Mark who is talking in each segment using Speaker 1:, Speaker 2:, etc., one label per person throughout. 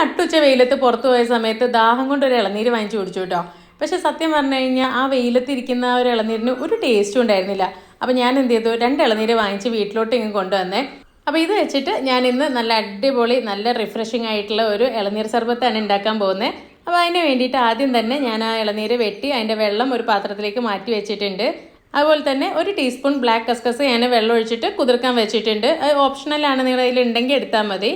Speaker 1: നട്ടുച്ച വെയിലത്ത് പുറത്തു പോയ സമയത്ത് ദാഹം കൊണ്ട് ഒരു ഇളനീര് വാങ്ങിച്ചു കുടിച്ചു കേട്ടോ. പക്ഷെ സത്യം പറഞ്ഞു കഴിഞ്ഞാൽ ആ വെയിലത്ത് ഇരിക്കുന്ന ആ ഒരു ഇളനീരിന് ഒരു ടേസ്റ്റും ഉണ്ടായിരുന്നില്ല. അപ്പോൾ ഞാൻ എന്ത് ചെയ്തു? രണ്ട് ഇളനീര് വാങ്ങിച്ച് വീട്ടിലോട്ട് ഇങ്ങ് കൊണ്ടുവന്നേ. അപ്പോൾ ഇത് വെച്ചിട്ട് ഞാൻ ഇന്ന് നല്ല അടിപൊളി നല്ല റിഫ്രഷിംഗ് ആയിട്ടുള്ള ഒരു ഇളനീർ സർബത്താണ് ഉണ്ടാക്കാൻ പോകുന്നത് അപ്പോൾ അതിന് വേണ്ടിയിട്ട് ആദ്യം തന്നെ ഞാൻ ആ ഇളനീര് വെട്ടി അതിന്റെ വെള്ളം ഒരു പാത്രത്തിലേക്ക് മാറ്റി വെച്ചിട്ടുണ്ട്. അതുപോലെ തന്നെ ഒരു ടീസ്പൂൺ ബ്ലാക്ക് കസ്കസ് ഞാൻ വെള്ളം ഒഴിച്ചിട്ട് കുതിർക്കാൻ വെച്ചിട്ടുണ്ട്. അത് ഓപ്ഷണലാണ് നിങ്ങളുടെ കയ്യിൽ ഉണ്ടെങ്കിൽ എടുത്താൽ മതി.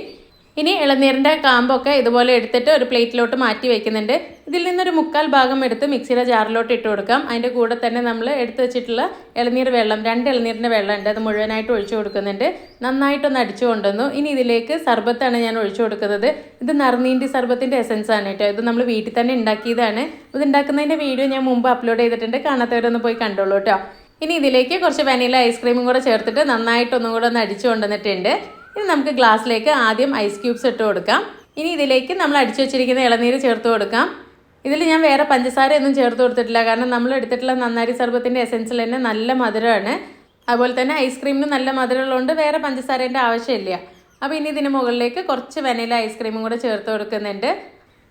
Speaker 1: ഇനി ഇളനീരിന്റെ കാമ്പൊക്കെ ഇതുപോലെ എടുത്തിട്ട് ഒരു പ്ലേറ്റിലോട്ട് മാറ്റി വയ്ക്കുന്നുണ്ട് ഇതിൽ നിന്നൊരു മുക്കാൽ ഭാഗം എടുത്ത് മിക്സിയുടെ ജാറിലോട്ട് ഇട്ട് കൊടുക്കാം. അതിന്റെ കൂടെ തന്നെ നമ്മൾ എടുത്ത് വെച്ചിട്ടുള്ള ഇളനീർ വെള്ളം രണ്ട് ഇളനീരിന്റെ വെള്ളം ഉണ്ട് അത് മുഴുവനായിട്ട് ഒഴിച്ചു കൊടുക്കുന്നുണ്ട്. നന്നായിട്ടൊന്ന് അടിച്ചു കൊണ്ടുവന്നു. ഇനി ഇതിലേക്ക് സർബത്താണ് ഞാൻ ഒഴിച്ചു കൊടുക്കുന്നത്. ഇത് നറുനീന്റെ സർബത്തിന്റെ ആണ് കേട്ടോ. ഇത് നമ്മൾ വീട്ടിൽ തന്നെ ഉണ്ടാക്കിയതാണ്. ഇത് ഉണ്ടാക്കുന്നതിന്റെ വീഡിയോ ഞാൻ മുമ്പ് അപ്ലോഡ് ചെയ്തിട്ടുണ്ട്. കാണാത്തവരൊന്ന് പോയി കണ്ടോളൂ കേട്ടോ. ഇനി ഇതിലേക്ക് കുറച്ച് വനില ഐസ്ക്രീമും കൂടെ ചേർത്തിട്ട് നന്നായിട്ടൊന്നും കൂടെ ഒന്ന് അടിച്ചു കൊണ്ടുവന്നിട്ടുണ്ട്. ഇനി നമുക്ക് ഗ്ലാസ്സിലേക്ക് ആദ്യം ഐസ് ക്യൂബ്സ് ഇട്ട് കൊടുക്കാം. ഇനി ഇതിലേക്ക് നമ്മൾ അടിച്ചു വെച്ചിരിക്കുന്ന ഇളനീര് ചേർത്ത് കൊടുക്കാം. ഇതിൽ ഞാൻ വേറെ പഞ്ചസാര ഒന്നും ചേർത്ത് കൊടുത്തിട്ടില്ല. കാരണം നമ്മൾ എടുത്തിട്ടുള്ള നന്നാരി സർബത്തിന്റെ എസെൻസിൽ തന്നെ നല്ല മധുരമാണ്. അതുപോലെ തന്നെ ഐസ്ക്രീമിന് നല്ല മധുരമുള്ളതുകൊണ്ട് വേറെ പഞ്ചസാരേന്റെ ആവശ്യമില്ല. അപ്പോൾ ഇനി ഇതിന് മുകളിലേക്ക് കുറച്ച് വനില ഐസ്ക്രീമും കൂടെ ചേർത്ത് കൊടുക്കുന്നുണ്ട്.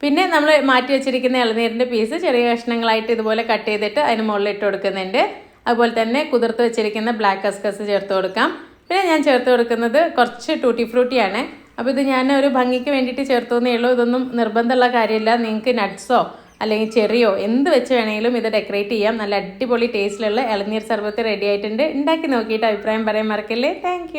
Speaker 1: പിന്നെ നമ്മൾ മാറ്റി വെച്ചിരിക്കുന്ന ഇളനീരിന്റെ പീസ് ചെറിയ കഷ്ണങ്ങളായിട്ട് ഇതുപോലെ കട്ട് ചെയ്തിട്ട് അതിന് മുകളിൽ ഇട്ട് കൊടുക്കുന്നുണ്ട്. അതുപോലെ തന്നെ കുതിർത്ത് വെച്ചിരിക്കുന്ന ബ്ലാക്ക് കസ്കസ് ചേർത്ത് കൊടുക്കാം. പിന്നെ ഞാൻ ചേർത്ത് കൊടുക്കുന്നത് കുറച്ച് ടൂട്ടി ഫ്രൂട്ടിയാണ് അപ്പോൾ ഇത് ഞാൻ ഒരു ഭംഗിക്ക് വേണ്ടിയിട്ട് ചേർത്തുന്നേ ഉള്ളൂ. ഇതൊന്നും നിർബന്ധമുള്ള കാര്യമില്ല. നിങ്ങൾക്ക് നട്ട്സോ അല്ലെങ്കിൽ ചെറിയോ എന്ത് വെച്ച് വേണമെങ്കിലും ഇത് ഡെക്കറേറ്റ് ചെയ്യാം. നല്ല അടിപൊളി ടേസ്റ്റിലുള്ള ഇളനീർ സർബത്ത് റെഡി ആയിട്ടുണ്ട്. ഉണ്ടാക്കി നോക്കിയിട്ട് അഭിപ്രായം പറയാൻ മറക്കല്ലേ. താങ്ക്